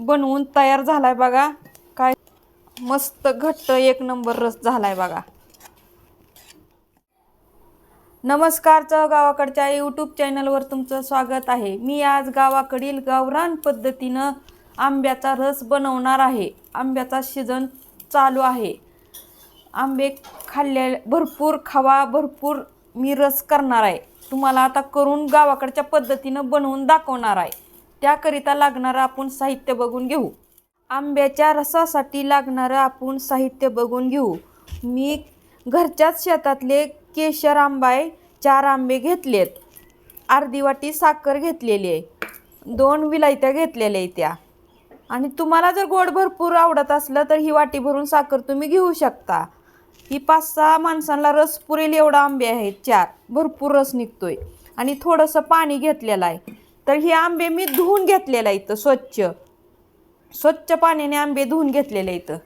बनवून तयार झालाय बघा. काय मस्त घट्ट एक नंबर रस झालाय बघा. नमस्कार गावाकडच्या यूट्यूब चॅनलवर तुमचं स्वागत आहे. मी आज गावाकडील गावरान पद्धतीनं आंब्याचा रस बनवणार आहे. आंब्याचा सीझन चालू आहे. आंबे खाल्ले भरपूर खावा भरपूर मी रस करणार आहे. तुम्हाला आता करून गावाकडच्या पद्धतीनं बनवून दाखवणार आहे. त्याकरिता लागणारं आपण साहित्य बघून घेऊ. आंब्याच्या रसासाठी लागणारं आपण साहित्य बघून घेऊ. मी घरच्याच शेतातले केशर आंबाय चार आंबे घेतलेत. अर्धी वाटी साखर घेतलेली आहे. दोन विलायत्या घेतलेल्या आहे त्या. आणि तुम्हाला जर गोड भरपूर आवडत असलं तर ही वाटी भरून साखर तुम्ही घेऊ शकता. ही पाच सहा माणसांना रस पुरेल एवढा आंबे आहेत चार. भरपूर रस निघतोय. आणि थोडंसं पाणी घेतलेलं आहे. तर हे आंबे मी धुवून घेतलेलं इथं स्वच्छ. स्वच्छ पाण्याने आंबे धुवून घेतलेले इथं.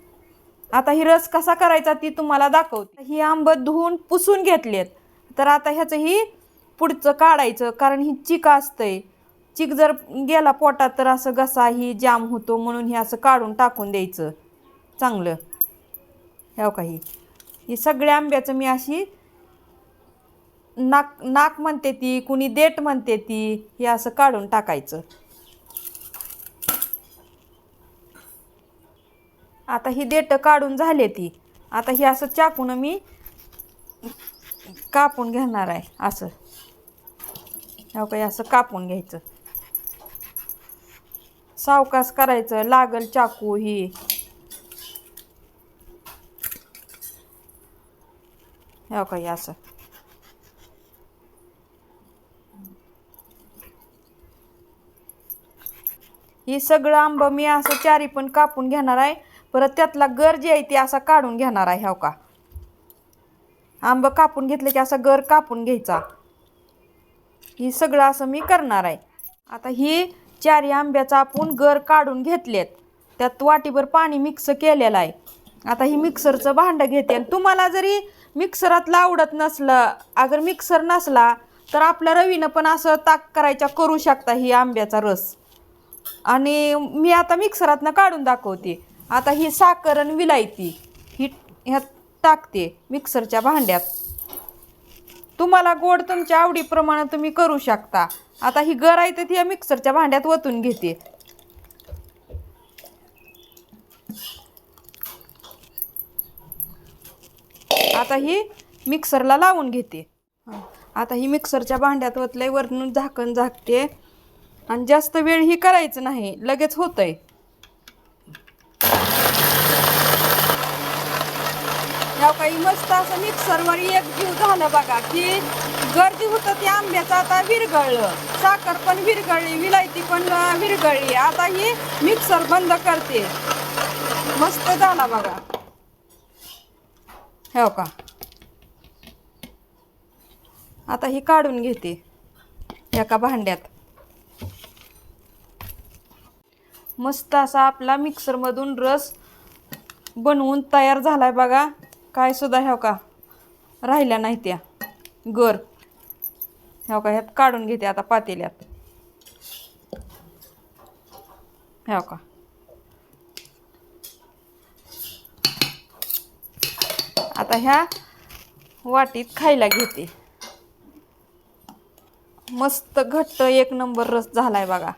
आता ही रस कसा करायचा ती तुम्हाला दाखवते. ही आंब धुवून पुसून घेतलेत. तर आता ह्याचं ही पुढचं काढायचं कारण ही चिक असतंय. चिक जर गेला पोटात तर असं घसा ही जाम होतो म्हणून हे असं काढून टाकून द्यायचं. चांगलं. ह्या काही ही सगळ्या आंब्याचं मी अशी नाक नाक म्हणते ती कुणी देठ म्हणते ती हे असं काढून टाकायचं. आता ही देठ काढून झाले ती. आता ही असं चाकून मी कापून घेणार आहे असं. हो काही असं कापून घ्यायचं. सावकाश करायचं लागल चाकू ही. हो काही असं. ही सगळं आंब मी असं चारी पण कापून घेणार आहे. परत त्यातला गर जे आहे ते असा काढून घेणार आहे हो का? आंब कापून घेतलं की असा गर कापून घ्यायचा. ही सगळं असं मी करणार आहे. आता ही चारी आंब्याचा आपण गर काढून घेतलेत. त्यात वाटीभर पाणी मिक्स केलेलं आहे. आता ही मिक्सरचं भांडं घेते. आणि तुम्हाला जरी मिक्सरातलं आवडत नसलं अगर मिक्सर नसला तर आपल्या रवीनं पण असं ताक करायच्या करू शकता ही आंब्याचा रस. आणि मी आता मिक्सरातनं काढून दाखवते. आता ही साखर आणि विलायती ही ह्यात टाकते मिक्सरच्या भांड्यात. तुम्हाला गोड तुमच्या आवडीप्रमाणे तुम्ही करू शकता. आता ही गर आहे तर ती या मिक्सरच्या भांड्यात वतून घेते. आता ही मिक्सरला लावून घेते. आता ही मिक्सरच्या भांड्यात वतलंय वरून झाकण झाकते. आणि जास्त वेळ ही करायचं नाही लगेच होतंय. या काही मस्त असं मिक्सरवर एक जीव झालं बघा की गर्दी होतं ते आंब्याचं आता विरघळलं. साखर पण विरघळली विलायती पण विरघळली. आता ही मिक्सर बंद करते. मस्त झाला बघा. हो का? आता ही काढून घेते एका भांड्यात. मस्त असा आपला मिक्सरमधून रस बनवून तयार झाला आहे बघा. काय सुद्धा ह्या का राहिल्या नाही त्या. गर. ह्या का ह्यात काढून घेते आता पातेल्यात. ह्या का. आता ह्या वाटीत खायला घेते. मस्त घट्ट एक नंबर रस झालाय बघा.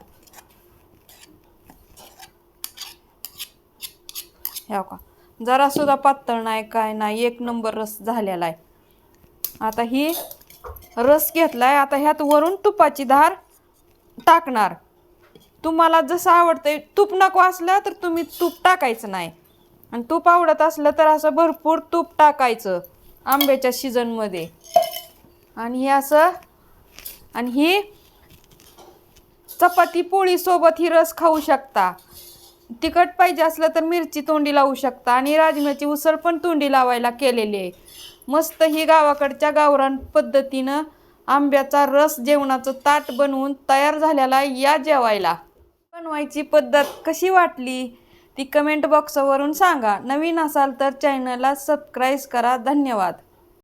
ह्या का? जरा सुद्धा पातळ नाही काय नाही एक नंबर रस झालेला आहे. आता ही रस घेतलाय आता ह्यात वरून तुपाची धार टाकणार. तुम्हाला जसं आवडतंय तूप नको असलं तर तुम्ही तूप टाकायचं नाही. आणि तूप आवडत असलं तर असं भरपूर तूप टाकायचं आंब्याच्या सीझनमध्ये आणि हे असं आणि ही चपाती पोळीसोबत ही रस खाऊ शकता. तिखट पाहिजे असलं तर मिरची तोंडी लावू शकता. आणि राजम्याची उसळ पण तोंडी लावायला केलेली आहे. मस्त ही गावाकडच्या गावरान पद्धतीनं आंब्याचा रस जेवणाचं ताट बनवून तयार झालेला या जेवायला. बनवायची पद्धत कशी वाटली? ती कमेंट बॉक्सवरून सांगा. नवीन असाल तर चॅनलला सबस्क्राईब करा. धन्यवाद.